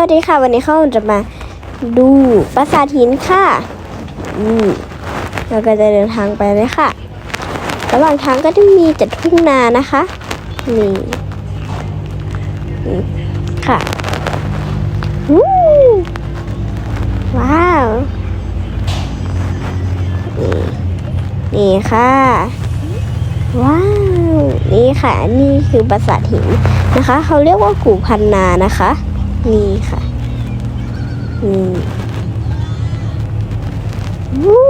วัสดีค่ะ วันนี้เข้าจะมาดูปราสาทหินค่ะ อืมเราก็จะเดินทางไปเลยค่ะ ระหว่างทางก็จะมีจัดทุ่งนานะคะ นี่นี่ค่ะวู้ว้าว นี่นี่ค่ะ ว้าว นี่ค่ะ นี่คือปราสาทหินนะคะ เขาเรียกว่ากู่พันนานะคะ นี่ค่ะนี่วู้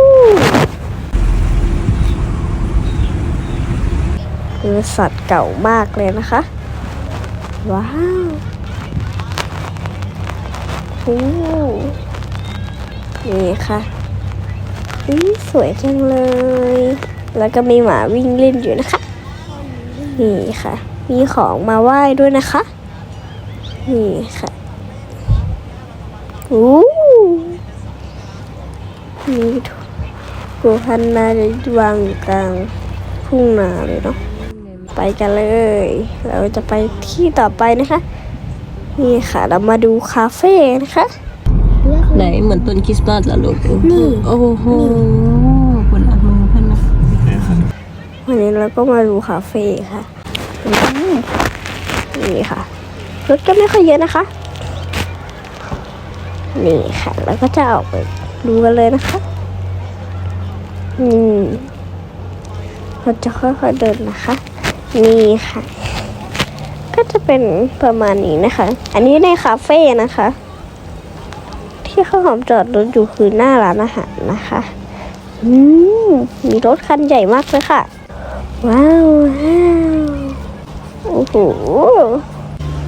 คือสัตว์เก่ามากเลยนะคะ ว้าวโอ้นี่ค่ะอุ๊ยสวยจังเลย แล้วก็มีหมาวิ่งเล่นอยู่นะคะ นี่ค่ะ มีของมาไหว้ด้วยนะคะ นี่ค่ะ อู้มีกูพันนาจะวางอยู่กลางทุ่งนาเลยเนาะไปกันเลย เราจะไปที่ต่อไปนะคะ นี่ค่ะเรามาดูคาเฟ่นะคะไหนเหมือนต้นคริสต์มาสเหรอลูกนี่โอ้โหคนอัดมือเพื่อนนะวันนี้เราก็มาดูคาเฟ่ค่ะอืมนี่ค่ะรถก็ไม่ค่อยเยอะนะคะ นี่ค่ะแล้วก็จะออกไปดูกันเลยนะคะ อืมเราจะค่อยๆเดินนะคะ นี่ค่ะ ก็จะเป็นประมาณนี้นะคะ อันนี้ในคาเฟ่นะคะ ที่ข้าวหอมจอดรถอยู่คือหน้าร้านอาหารนะคะ อืมมีรถคันใหญ่มากเลยค่ะ ว้าวว้าวโอ้โห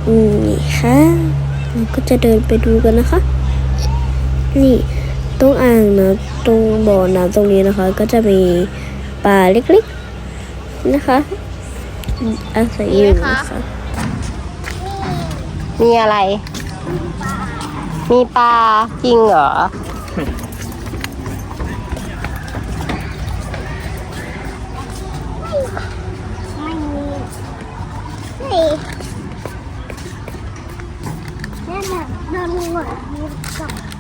นี่ค่ะเราก็จะเดินไปดูกันนะคะ นี่ตรงอ่างนะตรงบ่อน้ำตรงนี้นะคะ ก็จะมีปลาเล็กๆนะคะอาศัยอยู่นะคะมีอะไร มีปลาจริงเหรอไม่มีนี่นั่นน่ะนอนหัวมีกับนักล่าแล้วเลยนั่นแบบอืม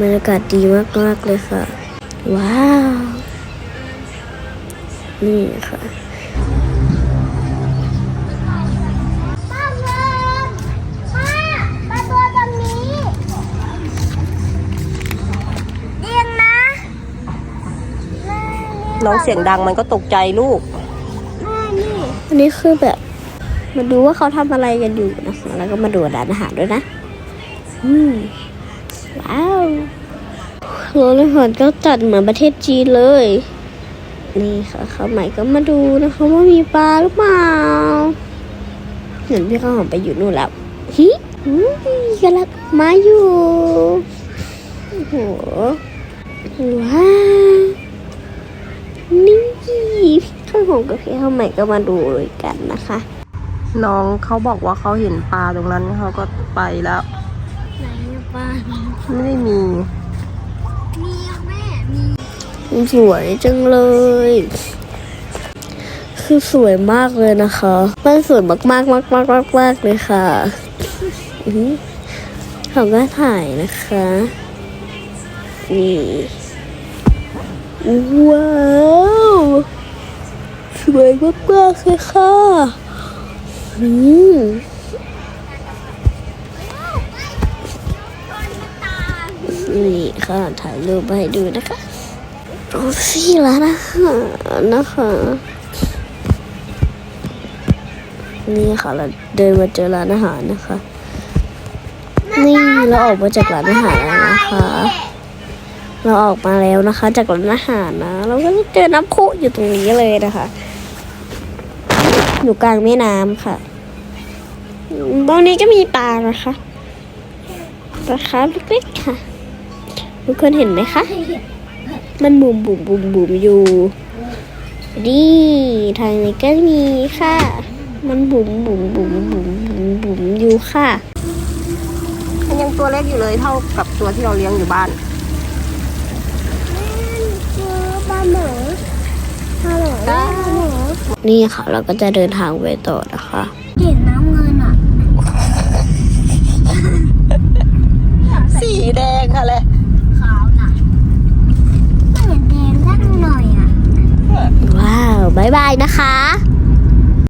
บรรยากาศดีมากๆเลยค่ะ ว้าว นี่ค่ะป้าเงินป้าป้าตัวตรงนี้เรียงนะแม่นี่น้องเสียงดังมันก็ตกใจลูกแม่นี่อันนี้คือแบบ มาดูว่าเขาทำอะไรกันอยู่นะคะแล้วก็มาดูร้านอาหารด้วยนะอืมว้าวโรงอาหารก็จัดเหมือนประเทศจีนเลย นี่ค่ะเขาวใหม่ก็มาดูนะคะว่ามีปลาหรือเปล่าเห็นพี่ข้าวหอมไปอยู่นู่นแล้วฮิอุ้ยกำลังมาอยู่โอ้โหว้าวนี่พี่ข้าวหอมกับพี่ข้าวใหม่ก็มาดูด้วยกันนะคะ น้องเขาบอกว่าเขาเห็นปลาตรงนั้นเขาก็ไปแล้ว ไหนอะป้าไม่ได้มี มีอะแม่มีสวยจังเลย คือสวยมากเลยนะคะมันสวยมากมากมากมากมากมากเลยค่ะอือหือเขาก็ถ่ายนะคะนี่ว้าวสวยมากมากเลยค่ะ อืมนี่ค่ะถ่ายรูปให้ดูนะคะดูสิร้านอาหารนะคะนี่ค่ะเราเดินมาเจอร้านอาหารนะคะ นี่เราออกมาจากร้านอาหารแล้วนะคะ เราออกมาแล้วนะคะ จากร้านอาหารนะ เราก็เจอน้ำพุอยู่ตรงนี้เลยนะคะ อยู่กลางแม่น้ำค่ะ ตรงนี้ก็มีปลานะคะปลาคาร์ฟเล็กๆค่ะ ทุกคนเห็นไหมคะ มันบุ่มบุ่มบุ่มบุ่มอยู่ดีทางนี้ก็มีค่ะ มันบุ่มบุ่มบุ่มบุ่มบุ่มบุ่มอยู่ค่ะ มันยังตัวเล็กอยู่เลยเท่ากับตัวที่เราเลี้ยงอยู่บ้าน คือปลาหมอปลาหมอ ได้ ปลาหมอ นี่ค่ะ เราก็จะเดินทางไปต่อนะคะเห็นน้ำเงินอะ สีแดงค่ะเลยขาวน่ะไม่เห็นแดงสักหน่อยอะ ว้าวบายบายนะคะ